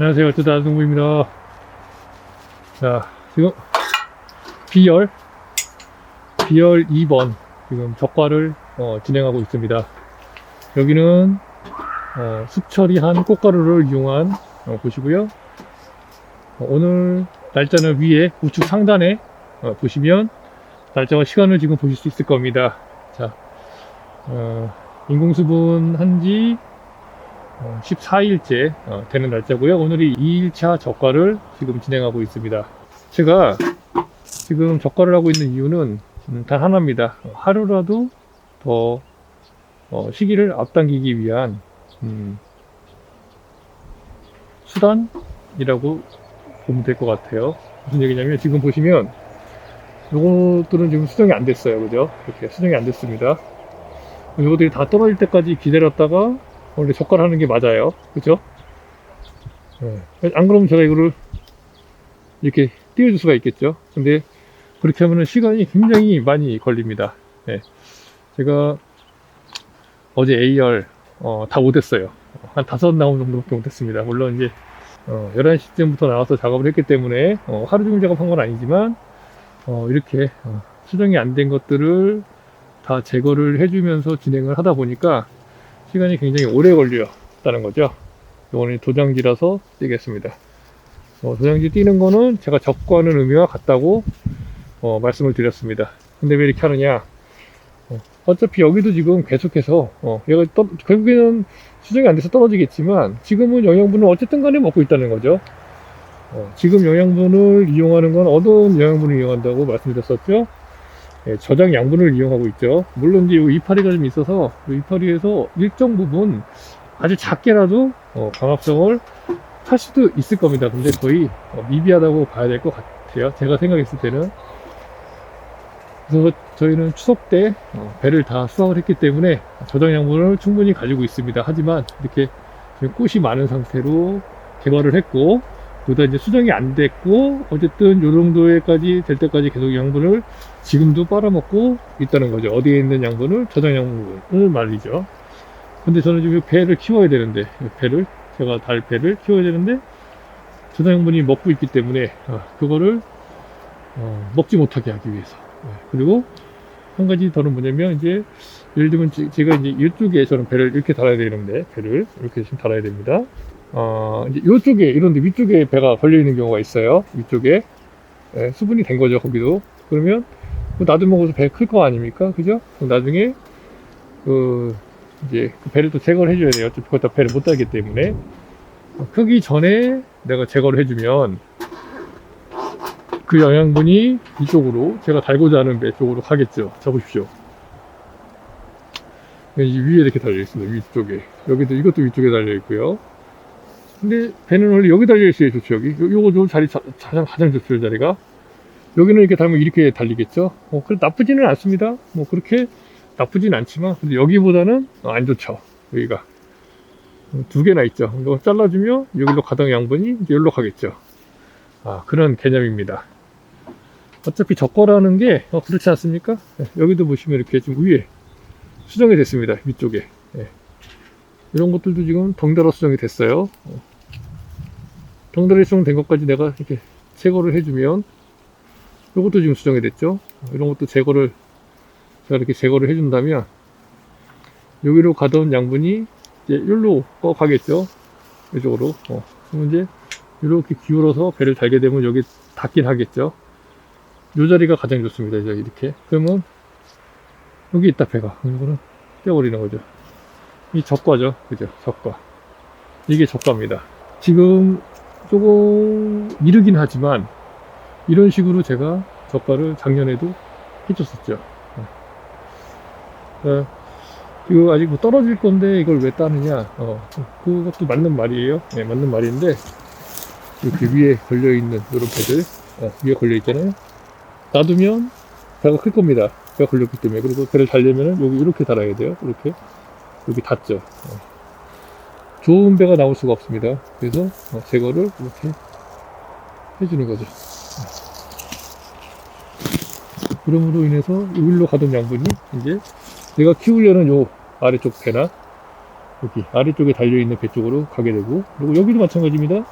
안녕하세요. 뜨다동부입니다. 자, 지금 B열, B열 2번 지금 적과를 어, 진행하고 있습니다. 여기는 어, 숙처리한 꽃가루를 이용한 어, 곳이고요. 어, 오늘 날짜는 위에 우측 상단에 어, 보시면 날짜와 시간을 지금 보실 수 있을 겁니다. 자, 어, 인공수분 한지 14일째 어, 되는 날짜고요. 오늘이 2일차 적과를 지금 진행하고 있습니다. 제가 지금 적과를 하고 있는 이유는 음, 단 하나입니다. 하루라도 더 어, 시기를 앞당기기 위한 음, 수단이라고 보면 될 것 같아요. 무슨 얘기냐면 지금 보시면 요것들은 지금 수정이 안 됐어요. 그죠? 이렇게 수정이 안 됐습니다. 요것들이 다 떨어질 때까지 기다렸다가 원래 젓갈 하는 게 맞아요. 그죠? 예. 안 그러면 제가 이거를 이렇게 띄워줄 수가 있겠죠. 근데 그렇게 하면은 시간이 굉장히 많이 걸립니다. 예. 제가 어제 A열 어, 다 못했어요. 한 다섯 나온 정도밖에 못했습니다. 물론 이제 어, 11시쯤부터 나와서 작업을 했기 때문에 어, 하루 종일 작업한 건 아니지만 어, 이렇게 어, 수정이 안 된 것들을 다 제거를 해주면서 진행을 하다 보니까 시간이 굉장히 오래 걸렸다는 거죠. 이거는 도장지라서 띄겠습니다. 어, 도장지 띄는 거는 제가 적과하는 의미와 같다고 어, 말씀을 드렸습니다. 근데 왜 이렇게 하느냐? 어, 차피 여기도 지금 계속해서 어, 얘가 떠, 결국에는 수정이 안 돼서 떨어지겠지만 지금은 영양분을 어쨌든 간에 먹고 있다는 거죠. 어, 지금 영양분을 이용하는 건 어떤 영양분을 이용한다고 말씀드렸었죠? 예, 저장 양분을 이용하고 있죠. 물론 이제 이 이파리가 좀 있어서 이 이파리에서 일정 부분 아주 작게라도 어, 광합성을 할 수도 있을 겁니다. 근데 거의 어, 미비하다고 봐야 될 것 같아요. 제가 생각했을 때는. 그래서 저희는 추석 때 어, 배를 다 수확을 했기 때문에 저장 양분을 충분히 가지고 있습니다. 하지만 이렇게 꽃이 많은 상태로 개발을 했고 그러다 이제 수정이 안 됐고 어쨌든 요 정도에까지 될 때까지 계속 양분을 지금도 빨아먹고 있다는 거죠. 어디에 있는 양분을 저장 양분을 말이죠. 근데 저는 지금 배를 키워야 되는데 배를 제가 달 배를 키워야 되는데 저장 양분이 먹고 있기 때문에 어, 그거를 어, 먹지 못하게 하기 위해서 네. 그리고 한 가지 더는 뭐냐면 이제 예를 들면 제- 제가 이제 이쪽에 저는 배를 이렇게 달아야 되는데 배를 이렇게 지금 달아야 됩니다. 어, 이쪽에 이런데 위쪽에 배가 걸려 있는 경우가 있어요. 위쪽에 예, 수분이 된 거죠 거기도. 그러면 뭐 나도 먹어서 배 클 거 아닙니까? 그죠? 나중에 그 이제 그 배를 또 제거를 해줘야 돼요. 어차피 거기다 배를 못 달기 때문에 어, 크기 전에 내가 제거를 해주면 그 영양분이 이쪽으로 제가 달고자 하는 배 쪽으로 가겠죠. 잡으십시오. 이 위에 이렇게 달려 있습니다. 위쪽에 여기도 이것도 위쪽에 달려 있고요. 근데 배는 원래 여기 달려 있어야 좋죠. 여기 요- 요거 요 자리 자- 가장 가장 좋죠. 이 자리가 여기는 이렇게 달면 이렇게 달리겠죠. 어, 그 나쁘지는 않습니다. 뭐 그렇게 나쁘진 않지만 근데 여기보다는 어, 안 좋죠. 여기가 어, 두 개나 있죠. 이거 잘라주면 여기로 가던 양분이 이제 여기로 가겠죠. 아 그런 개념입니다. 어차피 적거라는 게 어, 그렇지 않습니까? 네, 여기도 보시면 이렇게 지금 위에 수정이 됐습니다. 위쪽에 예. 이런 것들도 지금 덩달아 수정이 됐어요. 어. 덩달아 수정 된 것까지 내가 이렇게 제거를 해주면 이것도 지금 수정이 됐죠. 어, 이런 것도 제거를 제가 이렇게 제거를 해준다면 여기로 가던 양분이 이제 여기로 어, 가겠죠. 이쪽으로. 어. 그럼 이제 이렇게 기울어서 배를 달게 되면 여기 닿긴 하겠죠. 요 자리가 가장 좋습니다. 이제 이렇게. 그러면 여기 있다 배가. 이거는 떼어버리는 거죠. 이 적과죠. 그죠? 적과. 이게 적과입니다. 지금 조금 이르긴 하지만 이런 식으로 제가 적과를 작년에도 해줬었죠. 어, 이거 아직 뭐 떨어질 건데 이걸 왜 따느냐? 어, 그것도 맞는 말이에요. 네, 맞는 말인데 이렇게 위에 걸려 있는 이런 배들 어, 위에 걸려 있잖아요. 놔두면 배가 클 겁니다. 배가 걸렸기 때문에 그리고 배를 달려면은 여기 이렇게 달아야 돼요. 이렇게 여기 닿죠. 어. 좋은 배가 나올 수가 없습니다. 그래서 어, 제거를 이렇게 해주는 거죠. 어. 그럼으로 인해서 여기로 가던 양분이 이제 내가 키우려는 요 아래쪽 배나 여기 아래쪽에 달려있는 배 쪽으로 가게 되고 그리고 여기도 마찬가지입니다.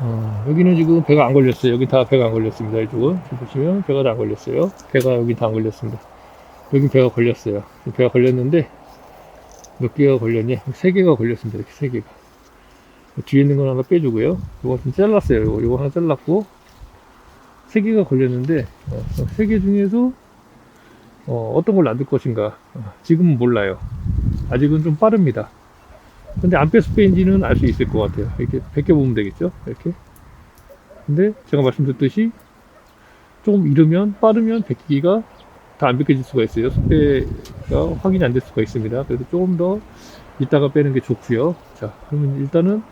어, 여기는 지금 배가 안 걸렸어요. 여기 다 배가 안 걸렸습니다. 이쪽은. 보시면 배가 다 안 걸렸어요. 배가 여기 다 안 걸렸습니다. 여기 배가 걸렸어요. 배가 걸렸는데, 몇 개가 걸렸냐? 세 개가 걸렸습니다. 이렇게 세 개가. 뒤에 있는 건 하나 빼주고요. 이거 좀 잘랐어요. 이거, 이거 하나 잘랐고, 세 개가 걸렸는데, 어, 세개 중에서, 어, 떤 걸 놔둘 것인가. 어, 지금은 몰라요. 아직은 좀 빠릅니다. 근데 안 빼서 빼인지는 알 수 있을 것 같아요. 이렇게 벗겨보면 되겠죠? 이렇게. 근데 제가 말씀드렸듯이 조금 이르면, 빠르면 벗기기가 다 안 벗겨질 수가 있어요. 숫배가 확인이 안 될 수가 있습니다. 그래서 조금 더 이따가 빼는 게 좋고요. 자, 그러면 일단은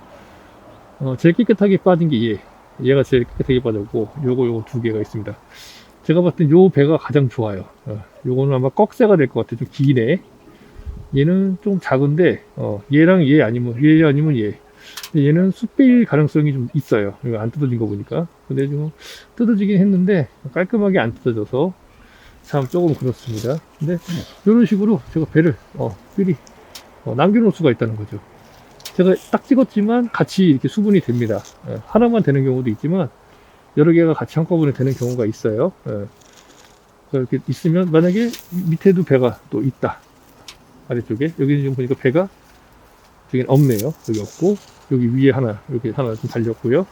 어, 제일 깨끗하게 빠진 게 얘. 얘가 제일 깨끗하게 빠졌고, 요거, 요거 두 개가 있습니다. 제가 봤을 땐 요 배가 가장 좋아요. 어, 요거는 아마 꺽쇠가 될 것 같아요. 좀 기네. 얘는 좀 작은데, 어, 얘랑 얘 아니면, 얘 아니면 얘. 얘는 숯배일 가능성이 좀 있어요. 안 뜯어진 거 보니까. 근데 좀 뜯어지긴 했는데, 깔끔하게 안 뜯어져서, 참 조금 그렇습니다. 근데, 이런 식으로 제가 배를, 어, 미리, 어, 남겨놓을 수가 있다는 거죠. 제가 딱 찍었지만 같이 이렇게 수분이 됩니다. 예, 하나만 되는 경우도 있지만, 여러 개가 같이 한꺼번에 되는 경우가 있어요. 예. 이렇게 있으면, 만약에 밑에도 배가 또 있다. 아래쪽에 여기 지금 보니까 배가 저기 없네요. 여기 없고 여기 위에 하나 이렇게 하나 좀 달렸고요.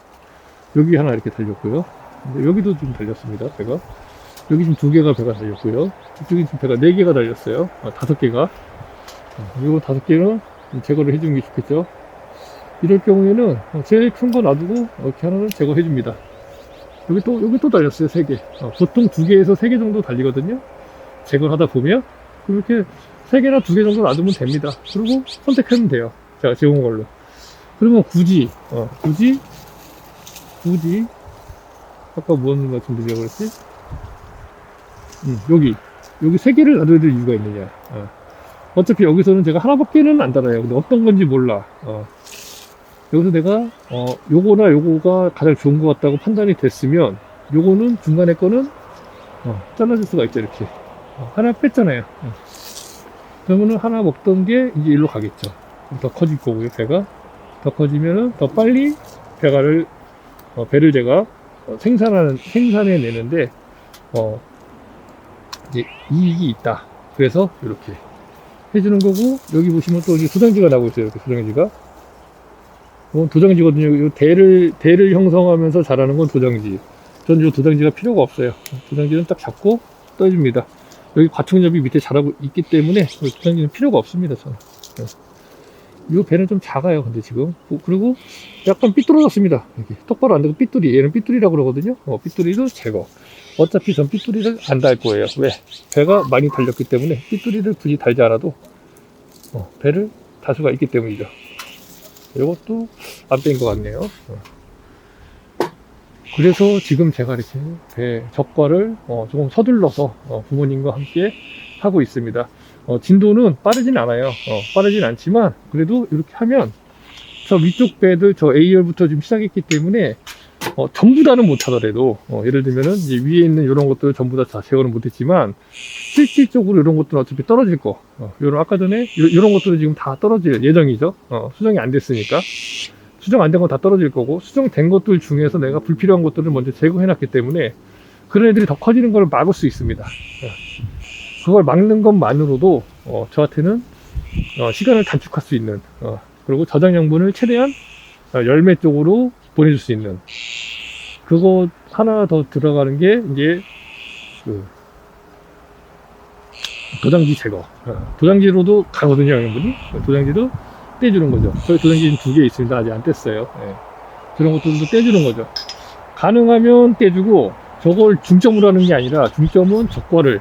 여기 하나 이렇게 달렸고요. 근데 여기도 좀 달렸습니다. 배가 여기 지금 두 개가 배가 달렸고요. 이쪽에 지금 배가 네 개가 달렸어요. 아, 다섯 개가. 어, 이거 다섯 개는 좀 제거를 해주는 게 좋겠죠. 이럴 경우에는 어, 제일 큰 거 놔두고 이렇게 하나는 제거해 줍니다. 여기 또 여기 또 달렸어요. 세 개. 어, 보통 두 개에서 세 개 정도 달리거든요. 제거를 하다 보면 그렇게 세 개나 두 개 정도 놔두면 됩니다. 그리고 선택하면 돼요. 제가 제공한 걸로. 그러면 굳이, 어, 굳이, 굳이, 아까 무슨 말씀드리려고 그랬지? 음, 여기, 여기 세 개를 놔둬야 될 이유가 있느냐. 어. 차피 여기서는 제가 하나밖에는 안 달아요. 근데 어떤 건지 몰라. 어. 여기서 내가, 어, 요거나 요거가 가장 좋은 것 같다고 판단이 됐으면, 요거는 중간에 거는, 어, 잘라줄 수가 있죠, 이렇게. 어, 하나 뺐잖아요. 어. 그러면은 하나 먹던 게 이제 일로 가겠죠. 더 커질 거고요, 배가. 더 커지면은 더 빨리 배가를, 어, 배를 제가 어, 생산하는, 생산해 내는데, 어, 이제 이익이 있다. 그래서 이렇게 해주는 거고, 여기 보시면 또 이제 도장지가 나오고 있어요. 이렇게 도장지가. 이건 도장지거든요. 이 대를, 대를 형성하면서 자라는 건 도장지. 저는 이 도장지가 필요가 없어요. 도장지는 딱 잡고 떠줍니다. 여기 과충접이 밑에 자라고 있기 때문에 도장지는 필요가 없습니다. 저는. 네. 이 배는 좀 작아요. 근데 지금 어, 그리고 약간 삐뚤어졌습니다. 이렇게 똑바로 안 되고 삐뚤이 얘는 삐뚤이라고 그러거든요. 어, 삐뚤이도 제거. 어차피 전 삐뚤이를 안 달 거예요. 왜? 배가 많이 달렸기 때문에 삐뚤이를 굳이 달지 않아도 어, 배를 달 수가 있기 때문이죠. 이것도 안 뺀 것 같네요. 어. 그래서 지금 제가 이렇게 배 적과를 어, 조금 서둘러서 어, 부모님과 함께 하고 있습니다. 어, 진도는 빠르진 않아요. 어, 빠르진 않지만 그래도 이렇게 하면 저 위쪽 배들 저 A열부터 지금 시작했기 때문에 어, 전부 다는 못하더라도 어, 예를 들면은 위에 있는 이런 것들을 전부 다, 다 제거는 못했지만 실질적으로 이런 것들은 어차피 떨어질 거. 어, 요런 아까 전에 이, 런 것들은 지금 다 떨어질 예정이죠. 어, 수정이 안 됐으니까. 수정 안 된 건 다 떨어질 거고 수정된 것들 중에서 내가 불필요한 것들을 먼저 제거해 놨기 때문에 그런 애들이 더 커지는 걸 막을 수 있습니다. 어, 그걸 막는 것만으로도 어, 저한테는 어, 시간을 단축할 수 있는 어, 그리고 저장 양분을 최대한 어, 열매 쪽으로 보내줄 수 있는. 그거 하나 더 들어가는 게 이제 그 도장지 제거. 어, 도장지로도 가거든요 양분이. 도장지도 떼주는 거죠. 저희 도장지 두개 있습니다. 아직 안 뗐어요. 예. 그런 것들도 떼주는 거죠. 가능하면 떼주고 저걸 중점으로 하는 게 아니라 중점은 적과를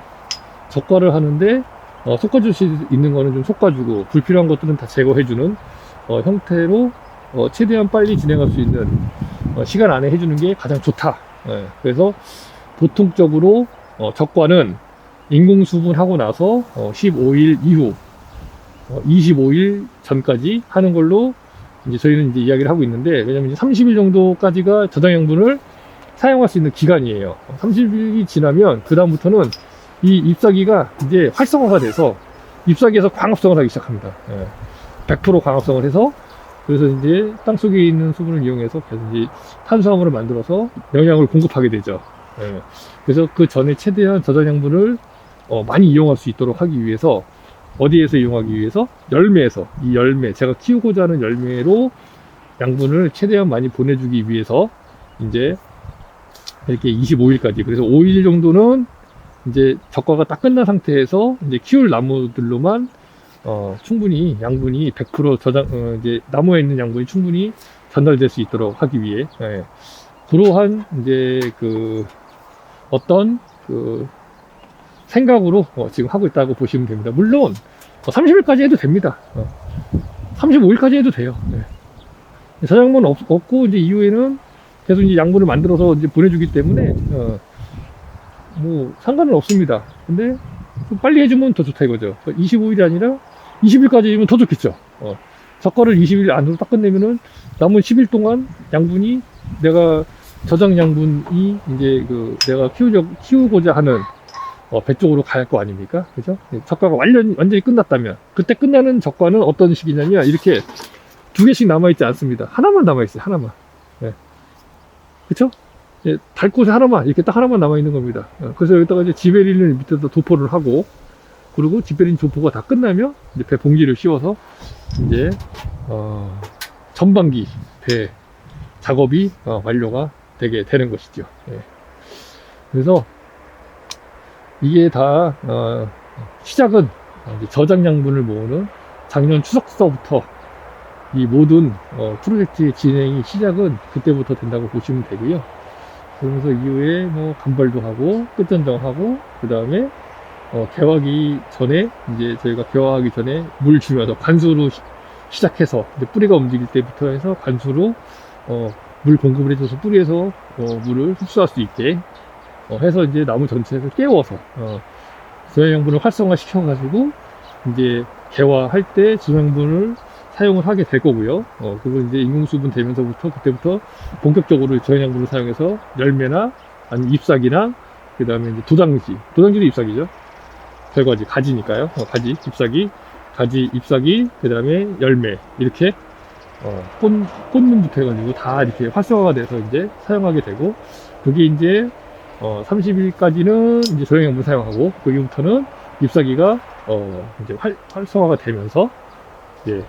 적과를 하는데 어, 솎아줄 수 있는 거는 좀 솎아주고 불필요한 것들은 다 제거해주는 어, 형태로 어, 최대한 빨리 진행할 수 있는 어, 시간 안에 해주는 게 가장 좋다. 예, 그래서 보통적으로 어, 적과는 인공 수분하고 나서 어, 15일 이후 어, 25일 전까지 하는 걸로 이제 저희는 이제 이야기를 하고 있는데 왜냐면 이제 30일 정도까지가 저장 양분을 사용할 수 있는 기간이에요. 30일이 지나면 그 다음부터는 이 잎사귀가 이제 활성화가 돼서 잎사귀에서 광합성을 하기 시작합니다. 예. 100% 광합성을 해서 그래서 이제 땅 속에 있는 수분을 이용해서 계속 이제 탄수화물을 만들어서 영양을 공급하게 되죠. 예. 그래서 그 전에 최대한 저장양분을 어, 많이 이용할 수 있도록 하기 위해서 어디에서 이용하기 위해서 열매에서 이 열매 제가 키우고자 하는 열매로 양분을 최대한 많이 보내주기 위해서 이제 이렇게 25일까지 그래서 5일 정도는 이제 적과가 딱 끝난 상태에서 이제 키울 나무들로만 어, 충분히 양분이 100% 저장 어, 이제 나무에 있는 양분이 충분히 전달될 수 있도록 하기 위해 예. 그러한 이제 그 어떤 그 생각으로 어, 지금 하고 있다고 보시면 됩니다. 물론 30일까지 해도 됩니다. 어, 35일까지 해도 돼요. 네. 저장분 없, 없고 이제 이후에는 계속 이제 양분을 만들어서 이제 보내주기 때문에 어, 뭐 상관은 없습니다. 근데 좀 빨리 해주면 더 좋다 이거죠. 25일이 아니라 20일까지 해주면 더 좋겠죠. 어, 저거를 20일 안으로 딱 끝내면은 남은 10일 동안 양분이 내가 저장 양분이 이제 그 내가 키우려 키우고자 하는 어, 배 쪽으로 갈 거 아닙니까? 그죠? 적과가 완전, 완전히 끝났다면, 그때 끝나는 적과는 어떤 식이냐면, 이렇게 두 개씩 남아있지 않습니다. 하나만 남아있어요, 하나만. 예. 그쵸? 예, 달 곳에 하나만, 이렇게 딱 하나만 남아있는 겁니다. 어, 그래서 여기다가 이제 지베리를 밑에다 도포를 하고, 그리고 지베린 도포가 다 끝나면, 이제 배 봉지를 씌워서, 이제, 어, 전반기 배 작업이 어, 완료가 되게 되는 것이죠. 예. 그래서, 이게 다 어, 시작은 저장 양분을 모으는 작년 추석서부터 이 모든 어, 프로젝트의 진행이 시작은 그때부터 된다고 보시면 되고요. 그러면서 이후에 뭐 간발도 하고 끝전정하고 그 다음에 어, 개화하기 전에 이제 저희가 개화하기 전에 물 주면서 관수로 시, 시작해서 이제 뿌리가 움직일 때부터 해서 관수로 어, 물 공급을 해줘서 뿌리에서 어, 물을 흡수할 수 있게 어, 해서 이제 나무 전체를 깨워서 어, 조형분을 활성화 시켜 가지고 이제 개화할 때 조형분을 사용을 하게 될 거고요. 어, 그리고 이제 인공수분 되면서부터 그때부터 본격적으로 조형분을 사용해서 열매나 아니면 잎사귀나 그 다음에 이제 도당지, 도당지도 잎사귀죠. 별거지 가지니까요. 어, 가지, 잎사귀, 가지, 잎사귀, 그 다음에 열매 이렇게 어, 꽃, 꽃눈부터 해가지고 다 이렇게 활성화가 돼서 이제 사용하게 되고 그게 이제 어, 30일까지는 이제 조형형분 사용하고 그 이후부터는 잎사귀가 어, 이제 활, 활성화가 되면서 이제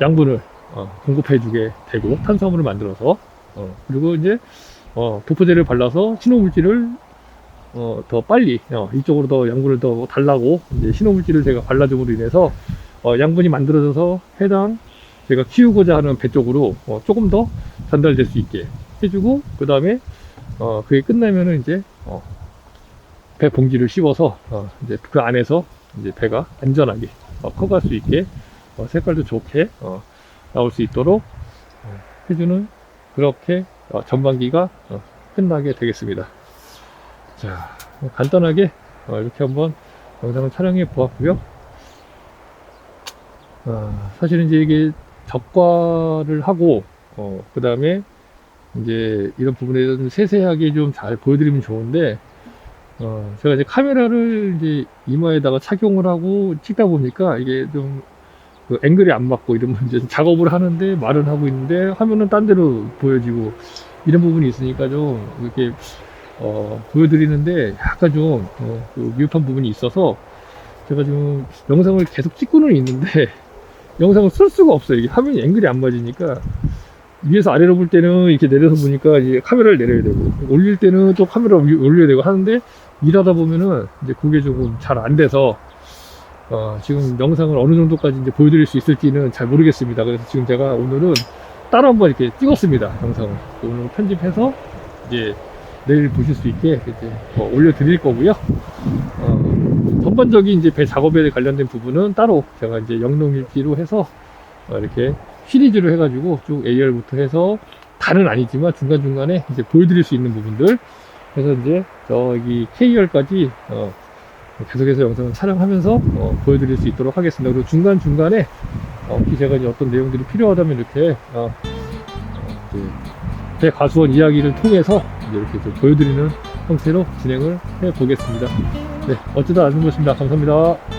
양분을 어, 공급해주게 되고 탄수화물을 만들어서 어, 그리고 이제 어, 도포제를 발라서 신호물질을 어, 더 빨리 어, 이쪽으로 더 양분을 더 달라고 이제 신호물질을 제가 발라줌으로 인해서 어, 양분이 만들어져서 해당 제가 키우고자 하는 배 쪽으로 어, 조금 더 전달될 수 있게 해주고 그 다음에 어, 그게 끝나면은 이제, 어, 배 봉지를 씌워서, 어, 이제 그 안에서 이제 배가 안전하게, 어, 커갈 수 있게, 어, 색깔도 좋게, 어, 나올 수 있도록, 어, 해주는, 그렇게, 어, 전반기가, 어, 끝나게 되겠습니다. 자, 간단하게, 어, 이렇게 한번 영상을 촬영해 보았고요. 어, 사실은 이제 이게 적과를 하고, 어, 그 다음에 이제 이런 부분에 좀 세세하게 좀 잘 보여드리면 좋은데 어 제가 이제 카메라를 이제 이마에다가 착용을 하고 찍다 보니까 이게 좀 그 앵글이 안 맞고 이런 이제 작업을 하는데 말은 하고 있는데 화면은 딴 데로 보여지고 이런 부분이 있으니까 좀 이렇게 어 보여드리는데 약간 좀 어, 그 미흡한 부분이 있어서 제가 지금 영상을 계속 찍고는 있는데 영상을 쓸 수가 없어요 이게 화면이 앵글이 안 맞으니까 위에서 아래로 볼 때는 이렇게 내려서 보니까 이제 카메라를 내려야 되고 올릴 때는 또 카메라 위- 올려야 되고 하는데 일하다 보면은 이제 그게 조금 잘 안 돼서 어, 지금 영상을 어느 정도까지 이제 보여드릴 수 있을지는 잘 모르겠습니다. 그래서 지금 제가 오늘은 따로 한번 이렇게 찍었습니다. 영상을 오늘 편집해서 이제 내일 보실 수 있게 이제 어, 올려드릴 거고요. 어, 전반적인 이제 배 작업에 관련된 부분은 따로 제가 이제 영농일기로 해서 어, 이렇게 시리즈로 해가지고 쭉 A열부터 해서 다는 아니지만 중간중간에 이제 보여드릴 수 있는 부분들 그래서 이제 저기 K열까지 어, 계속해서 영상을 촬영하면서 어, 보여드릴 수 있도록 하겠습니다. 그리고 중간중간에 어, 혹시 제가 이제 어떤 내용들이 필요하다면 이렇게 어, 어, 제 가수원 이야기를 통해서 이렇게 좀 보여드리는 형태로 진행을 해 보겠습니다. 네, 어쩌다 아는 것입니다. 감사합니다.